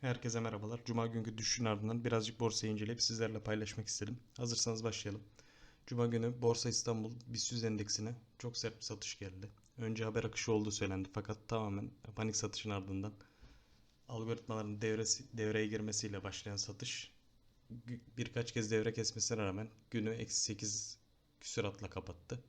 Herkese merhabalar. Cuma günkü düşüşün ardından birazcık borsayı inceleyip sizlerle paylaşmak istedim. Hazırsanız başlayalım. Cuma günü Borsa İstanbul BIST endeksine çok sert bir satış geldi. Önce haber akışı olduğu söylendi fakat tamamen panik satışın ardından algoritmaların devresi, devreye girmesiyle başlayan satış birkaç kez devre kesmesine rağmen günü eksi 8 küsuratla kapattı.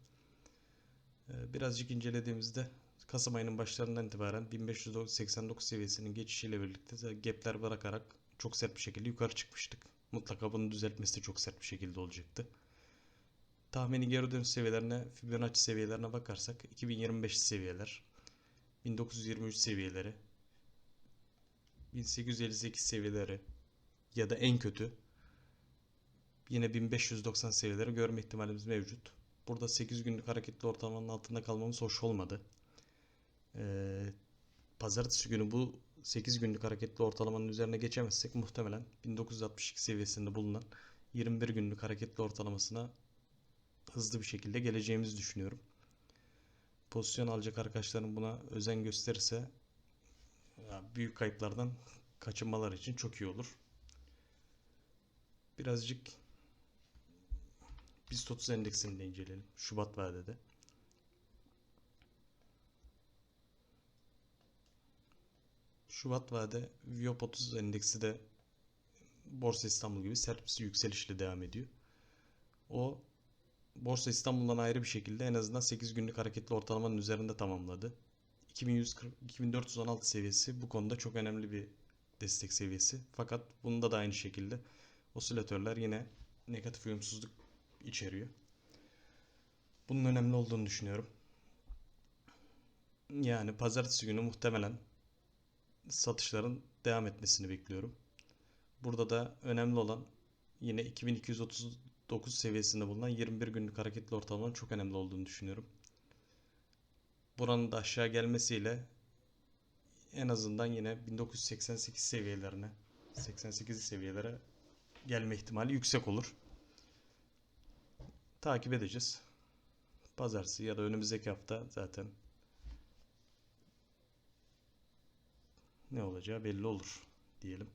Ee, Birazcık incelediğimizde Kasım ayının başlarından itibaren 1589 seviyesinin geçişiyle birlikte gapler bırakarak çok sert bir şekilde yukarı çıkmıştık. Mutlaka bunu düzeltmesi de çok sert bir şekilde olacaktı. Tahmini geri dönüş seviyelerine, Fibonacci seviyelerine bakarsak 2025 seviyeler, 1923 seviyeleri, 1858 seviyeleri ya da en kötü yine 1590 seviyeleri görme ihtimalimiz mevcut. Burada 8 günlük hareketli ortalamanın altında kalmamız hoş olmadı. Ee, pazartesi günü bu 8 günlük hareketli ortalamanın üzerine geçemezsek muhtemelen 1962 seviyesinde bulunan 21 günlük hareketli ortalamasına hızlı bir şekilde geleceğimizi düşünüyorum. Pozisyon alacak arkadaşların buna özen gösterirse büyük kayıplardan kaçınmalar için çok iyi olur. Birazcık BIST 30 endeksini de inceleyelim. Şubat vadede. Şubat vade Viyop 30 endeksi de Borsa İstanbul gibi sert bir yükselişle devam ediyor. O Borsa İstanbul'dan ayrı bir şekilde en azından 8 günlük hareketli ortalamanın üzerinde tamamladı. 2140, 2416 seviyesi bu konuda çok önemli bir destek seviyesi. Fakat bunda da aynı şekilde osilatörler yine negatif uyumsuzluk içeriyor. Bunun önemli olduğunu düşünüyorum. Yani pazartesi günü muhtemelen satışların devam etmesini bekliyorum. Burada da önemli olan yine 2239 seviyesinde bulunan 21 günlük hareketli ortalamanın çok önemli olduğunu düşünüyorum. Buranın da aşağı gelmesiyle en azından yine 1988 seviyelerine 88 seviyelere gelme ihtimali yüksek olur. Takip edeceğiz. Pazartesi ya da önümüzdeki hafta zaten ne olacağı belli olur diyelim.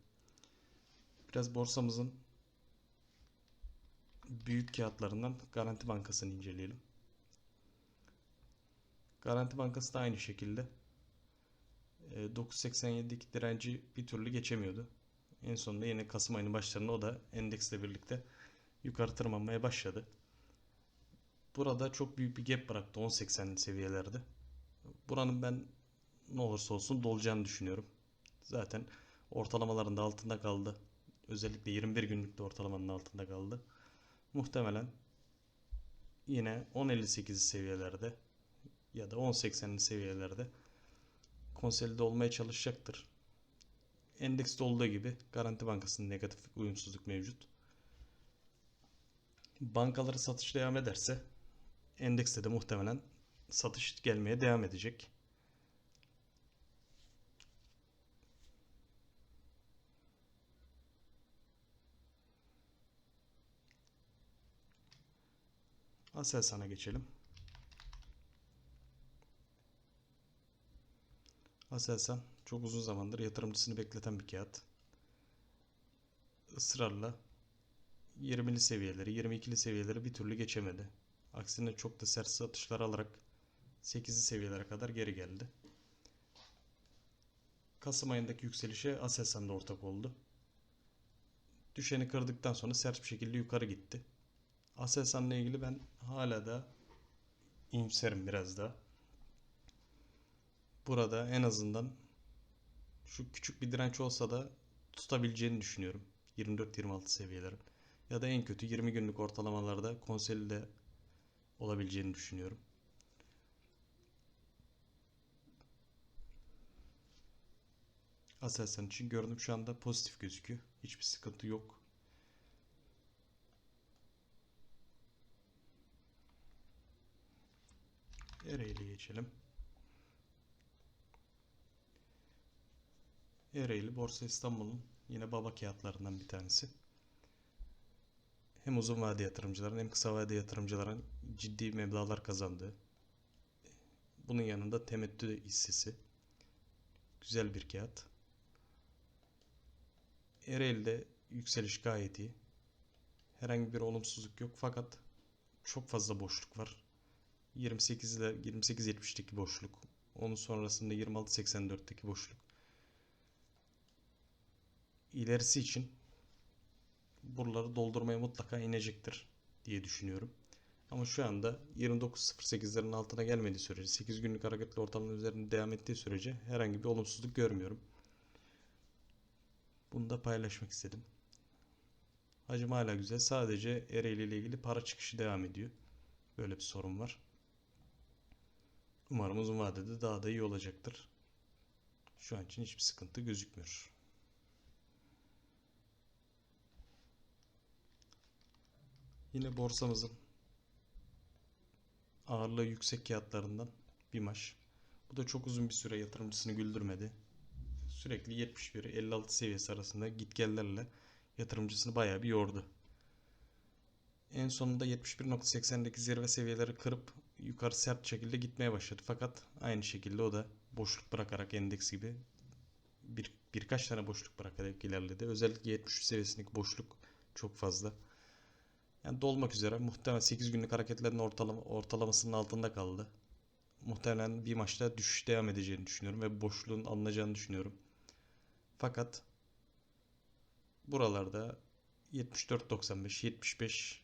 Biraz borsamızın büyük kağıtlarından Garanti Bankası'nı inceleyelim. Garanti Bankası da aynı şekilde e, 9.87'deki direnci bir türlü geçemiyordu. En sonunda yine Kasım ayının başlarında o da endeksle birlikte yukarı tırmanmaya başladı. Burada çok büyük bir gap bıraktı 10.80 seviyelerde. Buranın ben ne olursa olsun dolacağını düşünüyorum. Zaten ortalamaların da altında kaldı. Özellikle 21 günlükte ortalamanın altında kaldı. Muhtemelen yine 10.58 seviyelerde ya da 10.80'li seviyelerde konsolide olmaya çalışacaktır. Endekste olduğu gibi Garanti Bankası'nın negatif uyumsuzluk mevcut. Bankaları satış devam ederse endekste de muhtemelen satış gelmeye devam edecek. Aselsan'a geçelim. Aselsan çok uzun zamandır yatırımcısını bekleten bir kağıt. Israrla 20'li seviyeleri, 22'li seviyeleri bir türlü geçemedi. Aksine çok da sert satışlar alarak 8'li seviyelere kadar geri geldi. Kasım ayındaki yükselişe Aselsan da ortak oldu. Düşeni kırdıktan sonra sert bir şekilde yukarı gitti. Aselsan'la ilgili ben hala da iyimserim biraz da. Burada en azından şu küçük bir direnç olsa da tutabileceğini düşünüyorum. 24-26 seviyeleri. Ya da en kötü 20 günlük ortalamalarda konsolide olabileceğini düşünüyorum. Aselsan için görünüm şu anda pozitif gözüküyor. Hiçbir sıkıntı yok. Ereğli geçelim. Ereğli Borsa İstanbul'un yine baba kağıtlarından bir tanesi. Hem uzun vade yatırımcıların hem kısa vade yatırımcıların ciddi meblağlar kazandığı. Bunun yanında temettü hissesi. Güzel bir kağıt. Ereğli'de yükseliş gayet iyi. Herhangi bir olumsuzluk yok fakat çok fazla boşluk var. 28 ile 28.70'teki boşluk. Onun sonrasında 26.84'teki boşluk. İlerisi için buraları doldurmaya mutlaka inecektir diye düşünüyorum. Ama şu anda 29.08'lerin altına gelmediği sürece 8 günlük hareketli ortalamanın üzerinde devam ettiği sürece herhangi bir olumsuzluk görmüyorum. Bunu da paylaşmak istedim. Hacim hala güzel. Sadece Ereğli ile ilgili para çıkışı devam ediyor. Böyle bir sorun var. Umarım uzun vadede daha da iyi olacaktır. Şu an için hiçbir sıkıntı gözükmüyor. Yine borsamızın ağırlığı yüksek kağıtlarından BİMAŞ. Bu da çok uzun bir süre yatırımcısını güldürmedi. Sürekli 71-56 seviyesi arasında gitgellerle yatırımcısını bayağı bir yordu. En sonunda 71.80'deki zirve seviyeleri kırıp yukarı sert şekilde gitmeye başladı. Fakat aynı şekilde o da boşluk bırakarak endeks gibi bir, birkaç tane boşluk bırakarak ilerledi. Özellikle 73 seviyesindeki boşluk çok fazla. Yani dolmak üzere muhtemelen 8 günlük hareketlerin ortalama, ortalamasının altında kaldı. Muhtemelen bir maçta düşüş devam edeceğini düşünüyorum ve boşluğun alınacağını düşünüyorum. Fakat buralarda 74.95, 75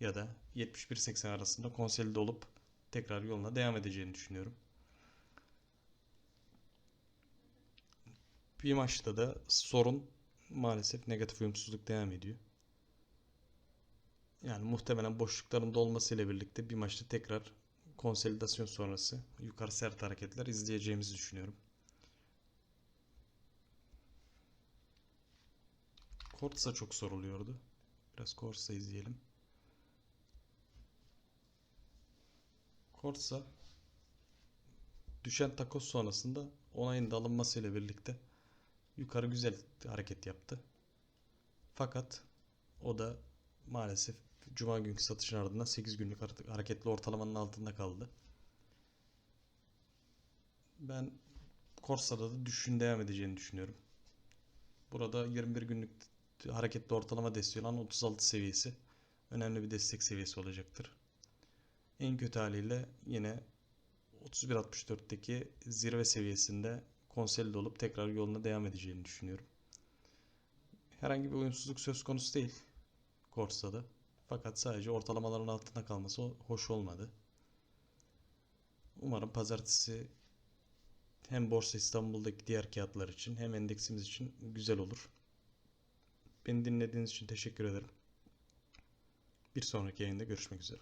ya da 71.80 arasında konsolide olup tekrar yoluna devam edeceğini düşünüyorum. Bir maçta da sorun maalesef negatif uyumsuzluk devam ediyor. Yani muhtemelen boşlukların dolmasıyla birlikte bir maçta tekrar konsolidasyon sonrası yukarı sert hareketler izleyeceğimizi düşünüyorum. Kortsa çok soruluyordu. Biraz Kortsa izleyelim. Kortsa düşen takoz sonrasında onayın da alınmasıyla birlikte yukarı güzel hareket yaptı. Fakat o da maalesef Cuma günkü satışın ardından 8 günlük hareketli ortalamanın altında kaldı. Ben Corsa'da da düşüşün devam edeceğini düşünüyorum. Burada 21 günlük hareketli ortalama desteği olan 36 seviyesi önemli bir destek seviyesi olacaktır. En kötü haliyle yine 31.64'teki zirve seviyesinde konsolide olup tekrar yoluna devam edeceğini düşünüyorum. Herhangi bir uyumsuzluk söz konusu değil Corsa'da. Fakat sadece ortalamaların altında kalması hoş olmadı. Umarım pazartesi hem Borsa İstanbul'daki diğer kağıtlar için hem endeksimiz için güzel olur. Beni dinlediğiniz için teşekkür ederim. Bir sonraki yayında görüşmek üzere.